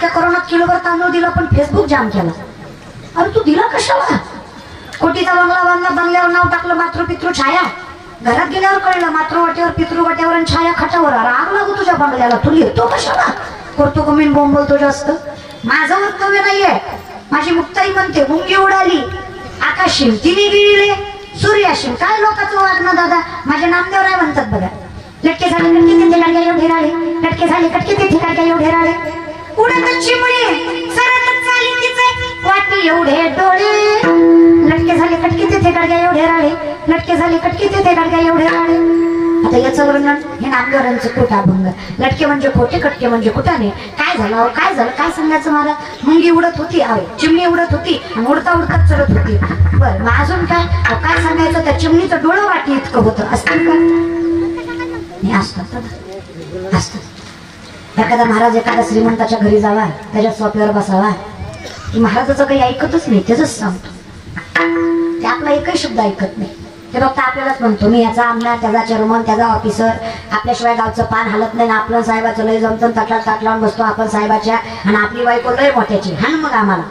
आख्या कोरोनात किलोभर तांदूळ दिला पण फेसबुक जाम केला. अरे तू दिला कशाला? कोटीचा बंगला बांधला बंगल्यावर नाव टाकलं मातृ पितृ छाया. घरात गेल्यावर कळलं मातृवाट्यावर पितृवाट्यावर आणि छाया खाटावर. राग लागू तुझ्या बंगल्याला. तू लिहितो कशाला? करतो कमी बोंब बोलतो जास्त माझं वक्तव्य नाहीये. माझी मुक्ताई म्हणते मुंगी उडाली आकाशीम तिने गिळले सूर्याशीम काय लोकांचं वागणं दादा? माझे नामदेव राय म्हणतात बघा. लटके झाले कटके तिथे एवढे राळे लटके झाले कटके तिथे काय एवढे राळे उडत चिमणे सरत चाली तिचे वाटी एवढे डोळे लटके झाले कटके तिथे गडग्या एवढे राळे लटके झाले कटके तिथे गडग्या एवढे राळे आता याचं वर्णन हे नामदेवरांचं खोटा अभंग लटके म्हणजे खोटे कटके म्हणजे कुठाने काय झालं अहो, काय झालं काय सांगायचं मला म्हणजे मुंगी उडत होती अहो चिमणी उडत होती आणि उडता उडता चढत होती. बरं मग अजून काय? अहो, काय सांगायचं त्या चिमणीचं डोळं वाटी इतकं होतं? असतं का? नाही असतात असतात एखादा महाराज एखाद्या श्रीमंताच्या घरी जावा त्याच्या सोप्यावर बसावा. की महाराजाचं काही ऐकतच नाही त्याच सांगतो. ते आपला एकही शब्द ऐकत नाही. ते फक्त आपल्यालाच म्हणतो मी याचा आमदार त्याचा चेअरमन त्याचा ऑफिसर आपल्याशिवाय गावचं पान हलत नाही आपलं साहेबाचं लय जमतं तटलात ताट लावून बसतो आपण साहेबाच्या आणि आपली बायको लय मोठ्याची हाण मग आम्हाला.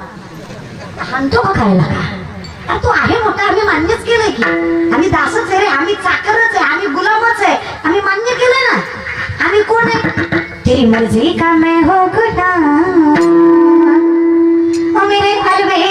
हाणतो का खायला का? तो आहे मोठा आम्ही मान्यच केलंय की. आम्ही दासच आहे रे आम्ही चाकरच आहे आम्ही गुलामच आहे. आम्ही मान्य केलंय ना. आम्ही कोण आहे? तेरी मर्जी का मैं हो गुलाम? ओ मेरे अलवे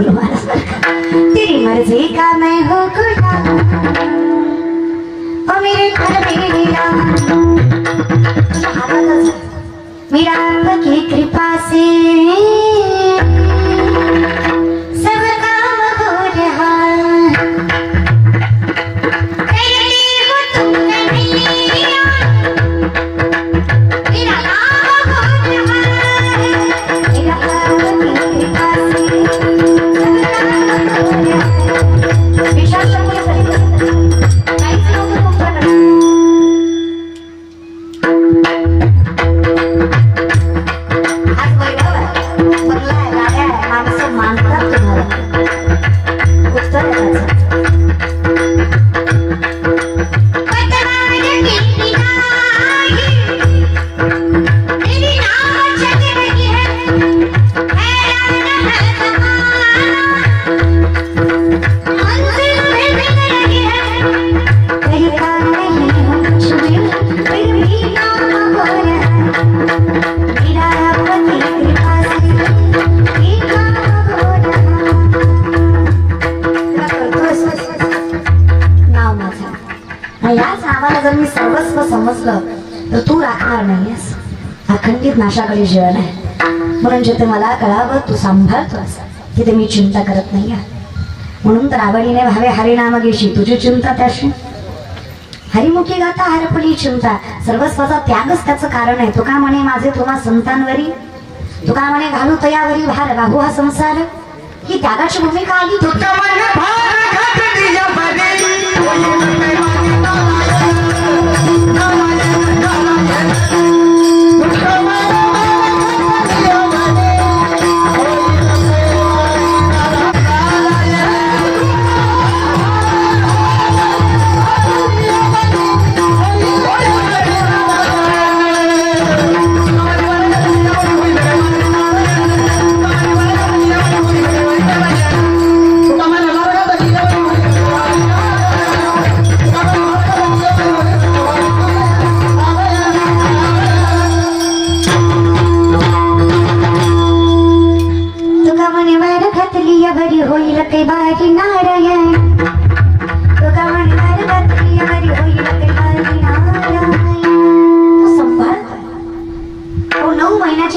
तेरी मर्जी का मैं हो गुलाम ओ मेरे घर मेरा मेरा आपकी कृपा से। मानतात तुम्हाला. नाहीयेस. अखंडित नाशाकडे जीवन आहे. म्हणून जिथे मला कळावं तू सांभाळतोस तिथे मी चिंता करत नाही म्हणून तर आवडीने भावे हरिनाम घेशी तुझी चिंता त्याशी. हरिमुखी गाता हरपली चिंता. सर्वस्वाचा त्यागच त्याचं कारण आहे. तुका म्हणे माझे तुम्हा संतांवरी. तुका म्हणे घालू तयावरी भार. राहू हा संसार. ही त्यागाची भूमिका आली.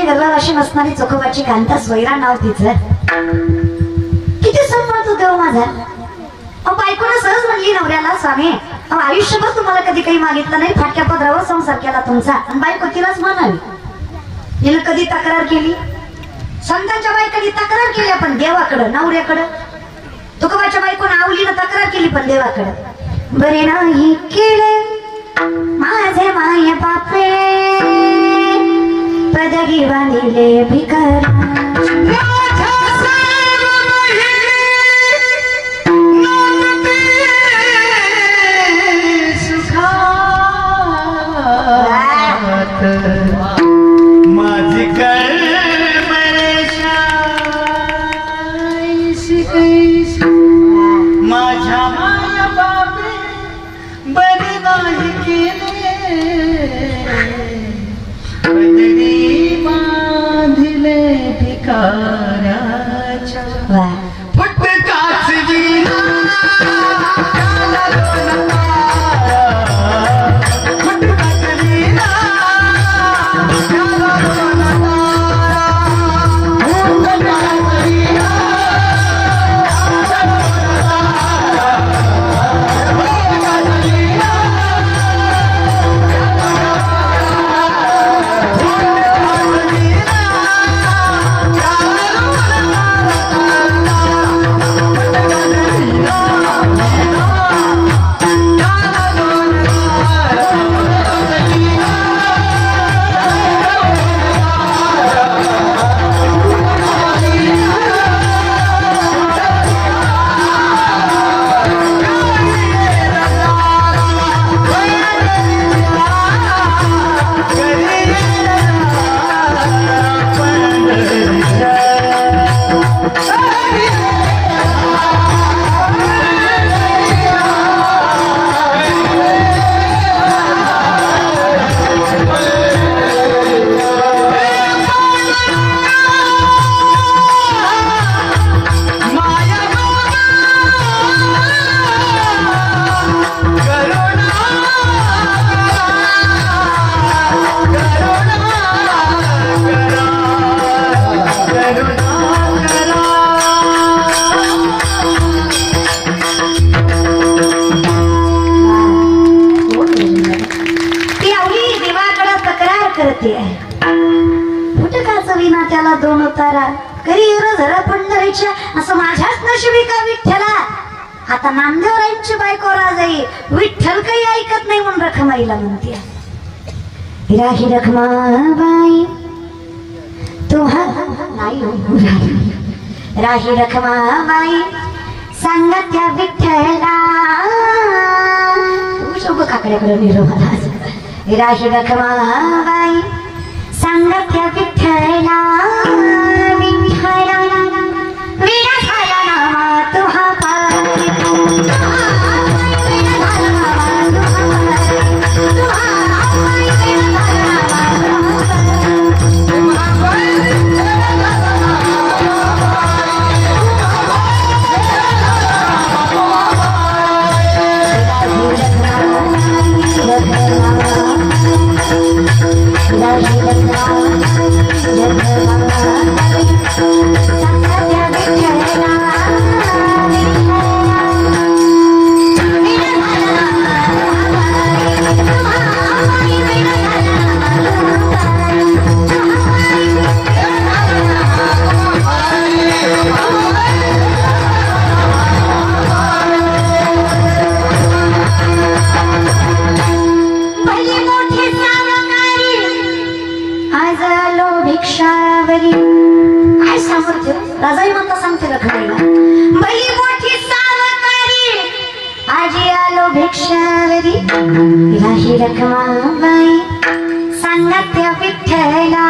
गर्भावाशी नसणारी चोखोबाची कांता स्वैरा नाव तिचं किती संभाळत होते हो माझा अहो बायकोनं सहज म्हणली नवऱ्याला स्वामी अहो आयुष्यभर तुम्हाला कधी काही मागितलं नाही फाटक्या पदरावर संसार केला तुमचा आणि बायको तिलाच म्हणाली हिनं कधी तक्रार केली संतांच्या बायकांनी तक्रार केली आपण देवाकडं नवऱ्याकडं तुकोबाच्या बायकोनं आवलीनं तक्रार केली पण देवाकडं. बरे नाही केले. माझे माय बापे. पदगी बांधिले भिकार. केले बदली करते फुटकाच विना त्याला दोन उतारा. करी झरा पंढरीच्या असं माझ्याच नशिबी का विठ्ठला? आता नामदेवरायांची बायको राजाई विठ्ठल काही ऐकत नाही म्हणून रखमाईला म्हणते. राही रखमाबाई तुहा नाही हो. राही रखमाबाई सांगत त्या विठ्ठला. शोक काकड्याकडे निरो मला राही रखमाबाई รักเธอคิดเธอนะ सांगते राजाई माता सांगते रखडाईला पहिली मोठी सावकारी. आजी आलो भिक्षावरी राही रखमाबाई. सांगा त्या विठ्ठला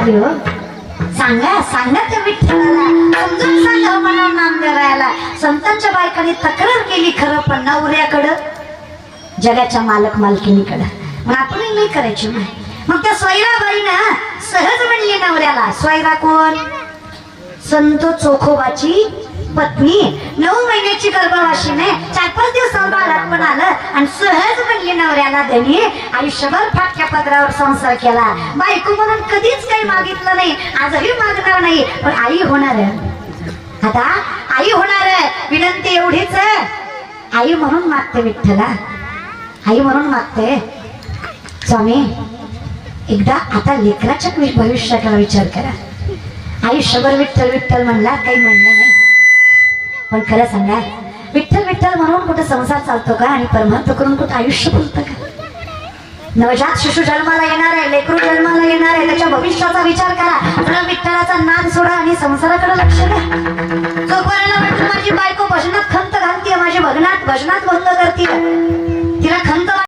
आली हो सांगा सांगा त्या विठ्ठलाला. समजून सांगा नाम नामदेवाला. संतांच्या बायकाने तक्रार केली खरं पण नवऱ्याकडं. जगाच्या मालक मालकिनीकडं. मग आपणही नाही करायची मग. त्या स्वैराबाईनं सहज म्हणली नवऱ्याला स्वैरा कोण? संत चोखोबाची पत्नी नऊ महिन्याची गर्भवाशीने चार पाच दिवसावर बाळात पण आलं आणि सहज म्हणली नवऱ्याला त्यांनी आयुष्यभर फाटक्या पदरावर संसार केला. बायको म्हणून कधीच काही मागितलं नाही. आजही मागणार नाही पण आई होणार आता आई होणार विनंती एवढीच आई म्हणून मागते विठ्ठला. आई म्हणून मागते. स्वामी एकदा आता लेकराच्या भविष्याचा भविष्याकडे विचार करा. आयुष्यभर विठ्ठल विठ्ठल म्हणला काही म्हणलं पण खरं सांगा विठ्ठल विठ्ठल म्हणून कुठं संसार चालतो का आणि परमार्थ करून कुठं आयुष्य बोलतं का? नवजात शिशू जन्माला येणार आहे लेकरू जन्माला येणार आहे त्याच्या भविष्याचा विचार करा. आपला विठ्ठलाचा नाद सोडा आणि संसाराकडे लक्ष द्या. जोपर्यंत माझी बायको भजनात खंत घालतीये माझी भगनात भजनात भंग करते तिला खंत